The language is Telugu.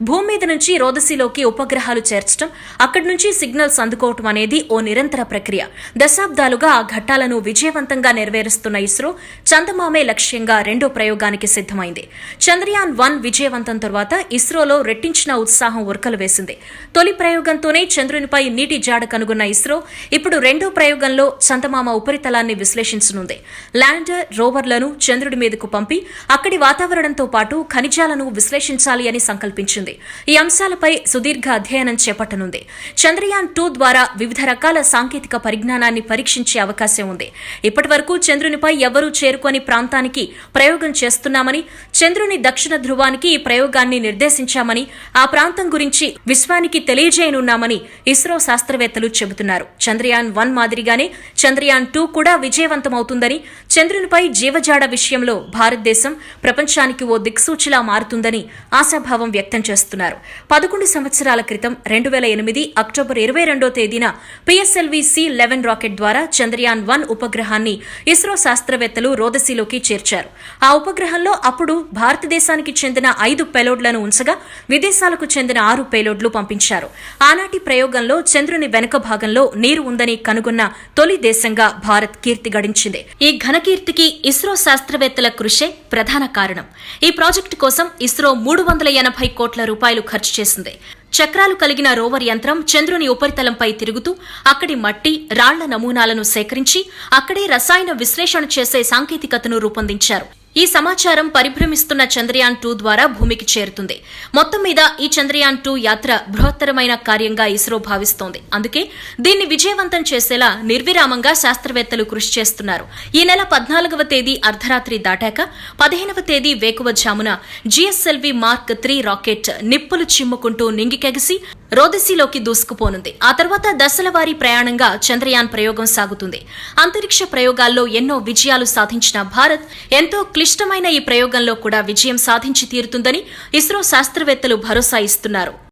భూమి మీద నుంచి రోదసిలోకి ఉపగ్రహాలు చేర్చడం అక్కడి నుంచి సిగ్నల్స్ అందుకోవటం అనేది ఓ నిరంతర ప్రక్రియ. దశాబ్దాలుగా ఆ ఘట్టాలను విజయవంతంగా నెరవేరుస్తున్న ఇస్రో చందమామే లక్ష్యంగా రెండో ప్రయోగానికి సిద్దమైంది చంద్రయాన్ వన్ విజయవంతం తర్వాత ఇస్రోలో రెట్టించిన ఉత్సాహం ఉరకలు వేసింది. తొలి ప్రయోగంతోనే చంద్రునిపై నీటి జాడ కనుగొన్న ఇస్రో ఇప్పుడు రెండో ప్రయోగంలో చందమామ ఉపరితలాన్ని విశ్లేషించనుంది. ల్యాండర్ రోవర్లను చంద్రుడి మీదకు పంపి అక్కడి వాతావరణంతో పాటు ఖనిజాలను విశ్లేషించాలి అని సంకల్పించింది. ఈ అంశాలపై సుదీర్ఘ అధ్యయనం చేపట్టనుంది. చంద్రయాన్ టూ ద్వారా వివిధ రకాల సాంకేతిక పరిజ్ఞానాన్ని పరీక్షించే అవకాశం ఉంది. ఇప్పటి వరకు చంద్రునిపై ఎవరూ చేరుకోని ప్రాంతానికి ప్రయోగం చేస్తున్నామని చంద్రుని దక్షిణ ధ్రువానికి ఈ ప్రయోగాన్ని నిర్దేశించామని ఆ ప్రాంతం గురించి విశ్వానికి తెలియజేయనున్నామని ఇస్రో శాస్త్రవేత్తలు చెబుతున్నారు. చంద్రయాన్ వన్ మాదిరిగానే చంద్రయాన్ టూ కూడా విజయవంతమవుతుందని చంద్రునిపై జీవజాడ విషయంలో భారతదేశం ప్రపంచానికి ఓ దిక్సూచిలా మారుతుందని ఆశాభావం వ్యక్తం చేస్తున్నారు. పదకొండు సంవత్సరాల క్రితం రెండు వేల ఎనిమిది అక్టోబర్ ఇరవై రెండో తేదీన పిఎస్ఎల్వి సి లెవెన్ రాకెట్ ద్వారా చంద్రయాన్ వన్ ఉపగ్రహాన్ని ఇస్రో శాస్త్రవేత్తలు రోదసిలోకి చేర్చారు. ఆ ఉపగ్రహంలో అప్పుడు భారతదేశానికి చెందిన ఐదు పేలోడ్లను ఉంచగా విదేశాలకు చెందిన ఆరు పేలోడ్లు పంపించారు. ఆనాటి ప్రయోగంలో చంద్రుని వెనుక భాగంలో నీరు ఉందని కనుగొన్న తొలి దేశంగా భారత్ కీర్తి గడించింది. ఈ ఘనకీర్తికి ఇస్రో శాస్త్రవేత్తల కృషే ప్రధాన కారణం. ఈ ప్రాజెక్టు కోసం ఇస్రో మూడు వందల ఎనభై కోట్ల రూపాయలు ఖర్చు చేసింది. చక్రాలు కలిగిన రోవర్ యంత్రం చంద్రుని ఉపరితలంపై తిరుగుతూ అక్కడి మట్టి రాళ్ళ నమూనాలను సేకరించి అక్కడే రసాయన విశ్లేషణ చేసే సాంకేతికతను రూపొందించారు. ఈ సమాచారం పరిభ్రమిస్తున్న చంద్రయాన్ టూ ద్వారా భూమికి చేరుతుంది. మొత్తం మీద ఈ చంద్రయాన్ టూ యాత్ర బృహత్తరమైన కార్యంగా ఇస్రో భావిస్తోంది. అందుకే దీన్ని విజయవంతం చేసేలా నిర్విరామంగా శాస్త్రవేత్తలు కృషి చేస్తున్నారు. ఈ నెల పద్నాలుగవ తేదీ అర్ధరాత్రి దాటాక పదిహేనవ తేదీ వేకువజామున జిఎస్ఎల్వి మార్క్ త్రీ రాకెట్ నిప్పులు చిమ్ముకుంటూ నింగికెగిసి రోదసిలోకి దూసుకుపోనుంది. ఆ తర్వాత దశలవారీ ప్రయాణంగా చంద్రయాన్ ప్రయోగం సాగుతుంది. అంతరిక్ష ప్రయోగాల్లో ఎన్నో విజయాలు సాధించిన భారత్ ఎంతో క్లిష్టమైన ఈ ప్రయోగంలో కూడా విజయం సాధించి తీరుతుందని ఇస్రో శాస్త్రవేత్తలు భరోసా ఇస్తున్నారు.